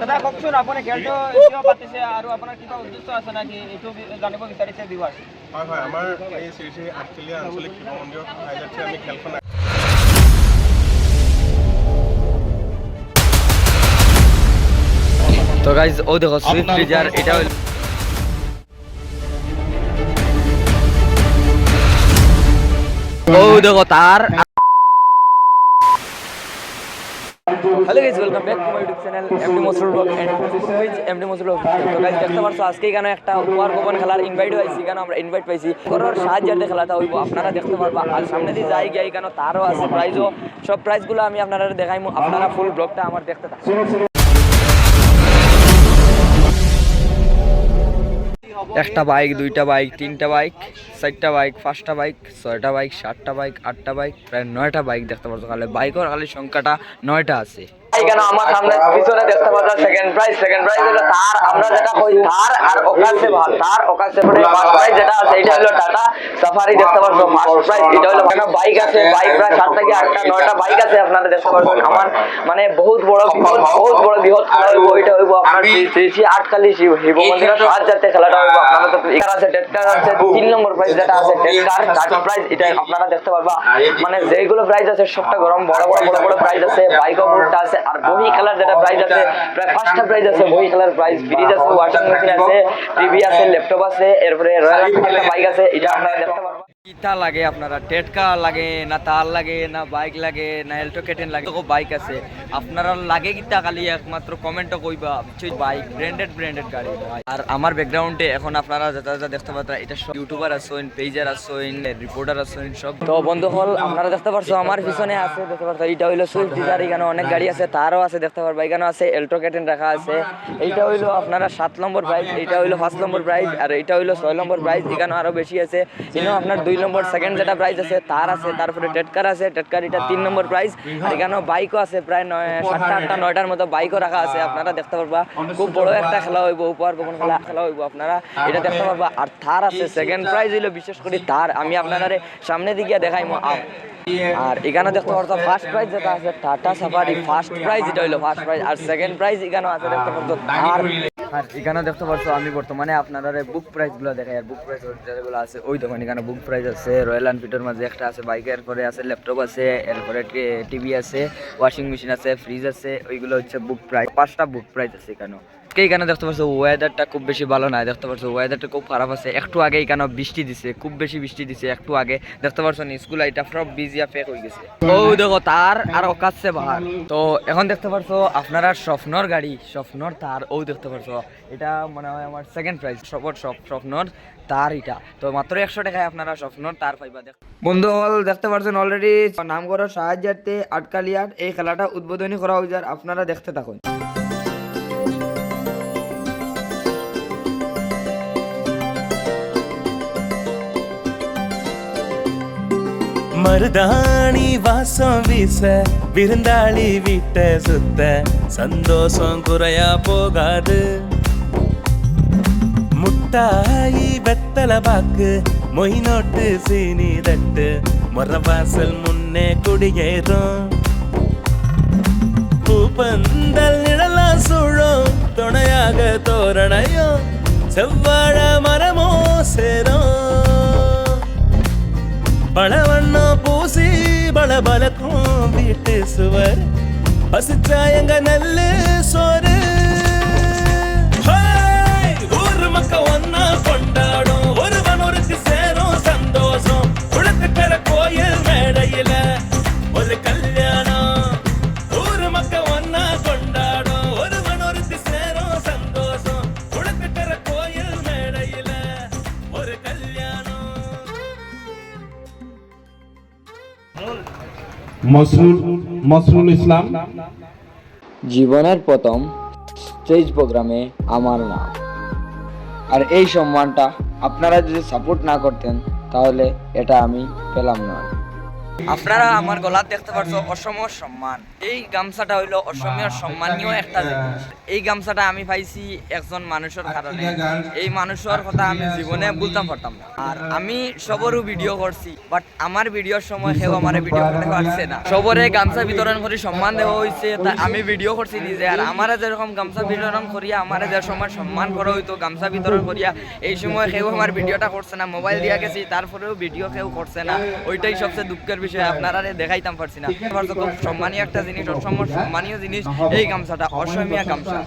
দাদা কওকচোন আপুনি খেলটো কিয় পাতিছে আৰু আপোনাৰ কিবা উদ্দেশ্য আছে নেকি এইটো জানিব বিচাৰিছে ভিউৱাৰ্ছ হয় হয় আমাৰ এই শ্ৰী শ্ৰী আঠখেলীয়া আঞ্চলিক শিৱ মন্দিৰৰ ৰাইজে আমি খেলখন তো গাইজ ও দেখো সুইফট ডিজার এটা হইল ও দেখো তার hello guys welcome back to my YouTube channel MD Masrul page MD Masrul তো গাইজ দেখতে পারছ আজকে এখানে একটা ওয়ার গোপন খেলার ইনভাইট হয়েছি এখানে আমরা ইনভাইট পাইছি? করার সাহায্যে খেলাটা হইব, আপনারা দেখতে পারবা। আর সামনে দিয়ে যাই এখানে তারও আছে প্রাইজও সব প্রাইজগুলো আমি আপনারা দেখাইমু, আপনারা ফুল ব্লগটা আমার দেখতে থাকুন একটা বাইক দুইটা বাইক তিনটা বাইক চারটা বাইক পাঁচটা বাইক ছয়টা বাইক সাতটা বাইক আটটা বাইক প্রায় নয়টা বাইক দেখতে পাচ্ছ কালে বাইকের খালি সংখ্যাটা নয়টা আছে। এখানে আমার সামনে পিছনে দেখতে পাচ্ছ সেকেন্ড প্রাইজ সেকেন্ড প্রাইজ হলো তার আমরা যেটা কই তার আর ভাগ তার পরে ফার্স্ট প্রাইজ যেটা আছে এটা হলো টাটা সাফারি দেখতে পাচ্ছ ফার্স্ট প্রাইজ এটা হলো কেন বাইক আছে? বাইক প্রায় সাতটা কি আটটা নয়টা বাইক আছে আপনারা দেখতে পাচ্ছেন আমার মানে বহুত বড় বৃহৎ বহুত বড় বৃহৎ খেলা হইব এটা হইব আপনার শ্রী- আটকালি শিব সাত জাতীয় খেলাটা হইব। আপনারা তো এখানে আছে আছে তিন নম্বর প্রাইজ যেটা আছে থার্ড প্রাইজ এটা আপনারা দেখতে পারবা। মানে যেগুলো প্রাইজ আছে সবটা গরম বড় বড় বড় বড় প্রাইজ আছে বাইক অফারটা আছে আর বহি খেলার যেটা প্রাইজ আছে প্রায় পাঁচটা প্রাইজ আছে বহি খেলার প্রাইজ ফ্রিজ আছে ওয়াশিং মেশিন আছে টিভি আছে ল্যাপটপ আছে এরপরে রয়্যাল বাইক আছে এটা আপনারা দেখতে পারবা লাগে আপনারা, টেটকা লাগে, না তার লাগে, না বাইক লাগে, না এলটো কেটেন লাগে তো বাইক আছে। আপনারা লাগে খালি একমাত্র কমেন্টও কইবা বাইক ব্র্যান্ডেড ব্র্যান্ডেড গাড়ি। আর আমার ব্যাকগ্রাউন্ডে এখন আপনারা যা যা দেখতে পাচ্ছেন, এটা সব ইউটিউবার পেজার রিপোর্টার সব। তো বন্ধু হল, আপনারা দেখতে পারছ, আমার পিছনে আছে, দেখতে এটা হইল সুইফট এখানে অনেক গাড়ি আছে, তারও আছে, দেখতে পারবা এখানে আছে এলটো কেটেন রাখা আছে। এইটা হইল আপনারা সাত নম্বর প্রাইজ এইটা হইল পাঁচ নম্বর প্রাইজ আর এইটা হইল ছয় নম্বর প্রাইজ এখানে আরও বেশি আছে। এখানেও আপনার দুই নম্বর সেকেন্ড যেটা প্রাইজ আছে তার আছে তারপরে টেটকার আছে টেটকার এটা তিন নম্বর প্রাইজ আর এখানেও বাইকও আছে প্রায় নয় সাতটা আটটা নয়টার মতো বাইকও রাখা আছে আপনারা দেখতে পারবা। খুব বড় একটা খেলা হইব উপহার গোপন খেলা খেলা হইব আপনারা। এটা দেখতে পারবা। আর থার আছে সেকেন্ড প্রাইজ হইল বিশেষ করে তার। আমি আপনারা সামনে দিকে দেখাইমো। আর এখানে দেখতে পারছ ফার্স্ট প্রাইজ যেটা আছে টাটা সাফারি ফার্স্ট প্রাইজ এটা হইল ফার্স্ট প্রাইজ আর সেকেন্ড প্রাইজ এখানে আছে দেখতে পারছ আর আর এখানে দেখতে পারছ আমি বর্তমানে আপনারা বুক প্রাইসগুলো দেখাই। আর বুক প্রাইস যেগুলো আছে, ওই দোকান এখানে বুক প্রাইস আছে রয়্যাল এনফিল্ডের মাঝে একটা আছে বাইক এরপরে আছে ল্যাপটপ আছে, এরপরে টিভি আছে ওয়াশিং মেশিন আছে ফ্রিজ আছে, ওইগুলো হচ্ছে বুক প্রাইস পাঁচটা বুক প্রাইস আছে এখানে কে এখানে দেখতে পাচ্ছ ওয়েদারটা খুব বেশি ভালো না, দেখতে পাচ্ছ ওয়েদারটা খুব খারাপ আছে। একটু আগে এখানে বৃষ্টি দিছে, খুব বেশি বৃষ্টি দিছে, একটু আগে। দেখতে পাচ্ছ স্কুল এটা সব বিজিয়া ফেক হয়ে গেছে। ও, দেখো, তার আর অকাশে বাহার। তো এখন দেখতে পাচ্ছ আপনারা স্বপ্নর গাড়ি, স্বপ্নর তার। ও, দেখতে পাচ্ছ এটা মনে হয় আমার সেকেন্ড প্রাইজ সবর সব স্বপ্নর তার এটা। তো মাত্র একশো টাকায় আপনারা স্বপ্নর তার পাইবা, দেখ। বন্ধু, হল, দেখতে পাচ্ছেন অলরেডি নাম সাহায্যার্থে আটকালিয়ার এই খেলাটা উদ্বোধনী করা হয়েছে আপনারা দেখতে থাকুন। மருதாணி வாசம் வீச விருந்தாளி வீட்டை சுத்த சந்தோஷம் குறையா போகாது. முட்டாயி வெத்தல பாக்கு மொய் நோட்டு சீனி தட்டு முறவாசல் முன்னே குடியேறும். பூப்பந்தல் நிழலா சூழும் துணையாக தோரணையும் செவ்வாழ மரமோ சேரும். பழவண்ணம் பலக்கும் வீட்டு சுவர். பசிச்சா எங்க நல்ல சோறு. ஹேய்! ஊரு ஒன்னா கொண்டாடும். ஒருவன் ஒருக்கு சேரும் சந்தோஷம். குளத்துக்கர கோயில் மேடையில ஒரு கல்யாணம். ஊரு மக்க ஒன்னா கொண்டாடும். ஒருவன் ஒருக்கு சேரும் சந்தோஷம். குளத்துக்கர கோயில் மேடையில ஒரு கல்யாணம். মসরুল মসরুল ইসলাম। জীবনের প্রথম স্টেজ প্রোগ্রামে আমার নাম। আর এই সম্মানটা আপনারা যদি সাপোর্ট না করতেন, তাহলে এটা আমি পেলাম না। আপনারা আমার গলাত দেখতে পারছ অসম সম্মান। এই গামছাটা হইল অসমীয় সম্মানীয় একটা জিনিস এই গামছাটা আমি পাইছি একজন মানুষের কারণে। এই মানুষের কথা আমি জীবনে বলতাম পারতাম না। আর আমি সবরও ভিডিও করছি বাট আমার ভিডিওর সময় কেউ আমার ভিডিও করতে পারছে না। সবরে গামছা বিতরণ করে সম্মান দেওয়া হয়েছে তা আমি ভিডিও করছি নিজে। আর আমার যেরকম গামছা বিতরণ করিয়া আমার যে সময় সম্মান করা হইতো গামছা বিতরণ করিয়া এই সময় কেউ আমার ভিডিওটা করছে না মোবাইল দিয়া গেছি তারপরেও ভিডিও কেউ করছে না। ওইটাই সবচেয়ে দুঃখের বিষয় আপনারা দেখাইতাম পারছি না। খুব সম্মানীয় একটা জিনিস অসম্য সম্মানীয় জিনিস এই গামছাটা অসমীয়া গামছা।